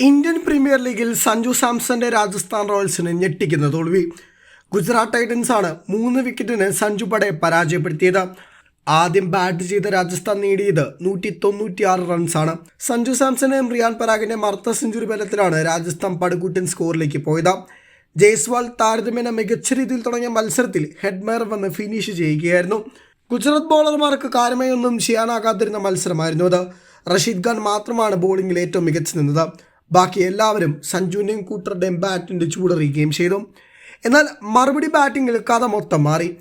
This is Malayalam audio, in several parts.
ഇന്ത്യൻ പ്രീമിയർ ലീഗിൽ സഞ്ജു സാംസന്റെ രാജസ്ഥാൻ റോയൽസിന് ഞെട്ടിക്കുന്ന തോൽവി. ഗുജറാത്ത് ടൈറ്റൻസ് ആണ് മൂന്ന് വിക്കറ്റിന് സഞ്ജു പടെ പരാജയപ്പെടുത്തിയത്. ആദ്യം ബാറ്റ് ചെയ്ത രാജസ്ഥാൻ നേടിയത് നൂറ്റി തൊണ്ണൂറ്റിയാറ് റൺസാണ് സഞ്ജു സാംസനെയും റിയാൻ പരാഗിന്റെ മർത്ത സെഞ്ചുറി ബലത്തിലാണ് രാജസ്ഥാൻ പടുകൂട്ടൻ സ്കോറിലേക്ക് പോയത്. ജയ്സ്വാൾ താരതമ്യേന മികച്ച രീതിയിൽ തുടങ്ങിയ മത്സരത്തിൽ ഹെഡ്മയർ വന്ന് ഫിനിഷ് ചെയ്യുകയായിരുന്നു. ഗുജറാത്ത് ബോളർമാർക്ക് കാര്യമായി ഒന്നും ചെയ്യാനാകാതിരുന്ന മത്സരമായിരുന്നു അത്. റഷീദ് ഖാൻ മാത്രമാണ് ബോളിംഗിൽ ഏറ്റവും മികച്ചു നിന്നത്. ബാക്കി എല്ലാവരും സഞ്ജുവിന്റെയും കൂട്ടറുടെയും ബാറ്റിന്റെ ചൂടറിയുകയും ചെയ്തു. എന്നാൽ മറുപടി ബാറ്റിങ്ങിൽ കഥ മൊത്തം മാറി.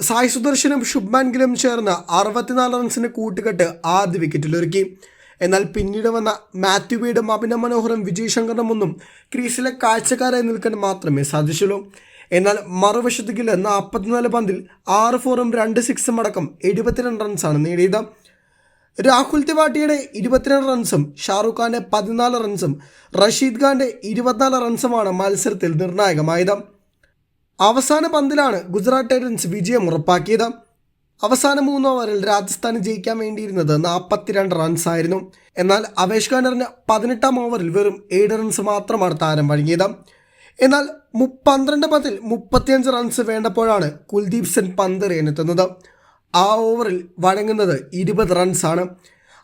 സായ് സുദർശനും ശുഭ്മാൻ ഗിലും ചേർന്ന് അറുപത്തിനാല് റൺസിന് കൂട്ടുകെട്ട് ആദ്യ വിക്കറ്റിലൊരുക്കി എന്നാൽ പിന്നീട് വന്ന മാത്യു വീടും അഭിനവ് മനോഹറും വിജയ് ശങ്കറും ഒന്നും ക്രീസിലെ കാഴ്ചക്കാരായി നിൽക്കാൻ മാത്രമേ സാധിച്ചുള്ളൂ. എന്നാൽ മറുവശത്ത് നാൽപ്പത്തിനാല് പന്തിൽ ആറ് ഫോറും രണ്ട് സിക്സും അടക്കം എഴുപത്തിരണ്ട് റൺസാണ് നേടിയത്. രാഹുൽ തിവാട്ടിയുടെ ഇരുപത്തിരണ്ട് റൺസും ഷാറുഖ് ഖാന്റെ പതിനാല് റൺസും റഷീദ് ഖാന്റെ ഇരുപത്തിനാല് റൺസുമാണ് മത്സരത്തിൽ നിർണായകമായത്. അവസാന പന്തിലാണ് ഗുജറാത്ത് ടൈറ്റൻസ് വിജയം ഉറപ്പാക്കിയത്. അവസാന മൂന്ന് ഓവറിൽ രാജസ്ഥാന് ജയിക്കാൻ വേണ്ടിയിരുന്നത് നാൽപ്പത്തിരണ്ട് റൺസായിരുന്നു എന്നാൽ അവേഷ് ഖാനറിന് പതിനെട്ടാം ഓവറിൽ വെറും ഏഴ് റൺസ് മാത്രമാണ് താരം വഴങ്ങിയത്. എന്നാൽ പന്ത്രണ്ട് പത്തിൽ മുപ്പത്തിയഞ്ച് റൺസ് വേണ്ടപ്പോഴാണ് കുൽദീപ് സെൻ പന്ത് എറിയാനെത്തുന്നത് ആ ഓവറിൽ വഴങ്ങുന്നത് ഇരുപത് റൺസാണ്.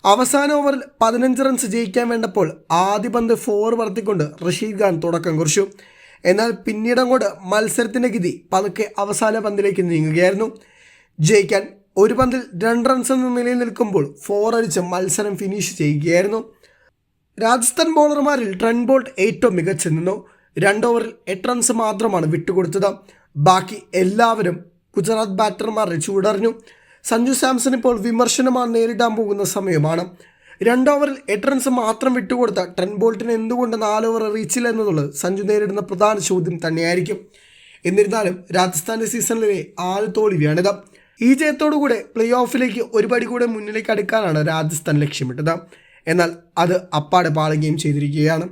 അവസാന ഓവറിൽ പതിനഞ്ച് റൺസ് ജയിക്കാൻ വേണ്ടപ്പോൾ ആദ്യ പന്ത് ഫോർ വർത്തിക്കൊണ്ട് റഷീദ് ഖാൻ തുടക്കം കുറിച്ചു. എന്നാൽ പിന്നീട് അങ്ങോട്ട് മത്സരത്തിന്റെ ഗതി പതുക്കെ അവസാന പന്തിലേക്ക് നീങ്ങുകയായിരുന്നു. ജയിക്കാൻ ഒരു പന്തിൽ രണ്ട് റൺസ് എന്ന നിലയിൽ നിൽക്കുമ്പോൾ ഫോർ അടിച്ച് മത്സരം ഫിനിഷ് ചെയ്യുകയായിരുന്നു. രാജസ്ഥാൻ ബോളർമാരിൽ ട്രെൻ ബോൾട്ട് ഏറ്റവും മികച്ചു നിന്നു. രണ്ട് ഓവറിൽ എട്ട് റൺസ് മാത്രമാണ് വിട്ടുകൊടുത്തത്. ബാക്കി എല്ലാവരും ഗുജറാത്ത് ബാറ്റർമാരെ ചൂടറിഞ്ഞു. സഞ്ജു സാംസൺ ഇപ്പോൾ വിമർശനമാണ് നേരിടാൻ പോകുന്ന സമയമാണ്. രണ്ട് ഓവറിൽ എട്ട് റൺസ് മാത്രം വിട്ടുകൊടുത്ത ട്രെൻ ബോൾട്ടിന് എന്തുകൊണ്ട് നാല് ഓവർ റീച്ചില്ല എന്നുള്ളത് സഞ്ജു നേരിടുന്ന പ്രധാന ചോദ്യം തന്നെയായിരിക്കും. എന്നിരുന്നാലും രാജസ്ഥാന്റെ സീസണിലെ ആദ്യ തോൽവിയാണിത്. ഈ ജയത്തോടുകൂടെ പ്ലേ ഓഫിലേക്ക് ഒരുപടി കൂടെ മുന്നിലേക്ക് അടുക്കാനാണ് രാജസ്ഥാൻ ലക്ഷ്യമിട്ടത്. എന്നാൽ അത് അപ്പാടെ പാളുകയും ചെയ്തിരിക്കുകയാണ്.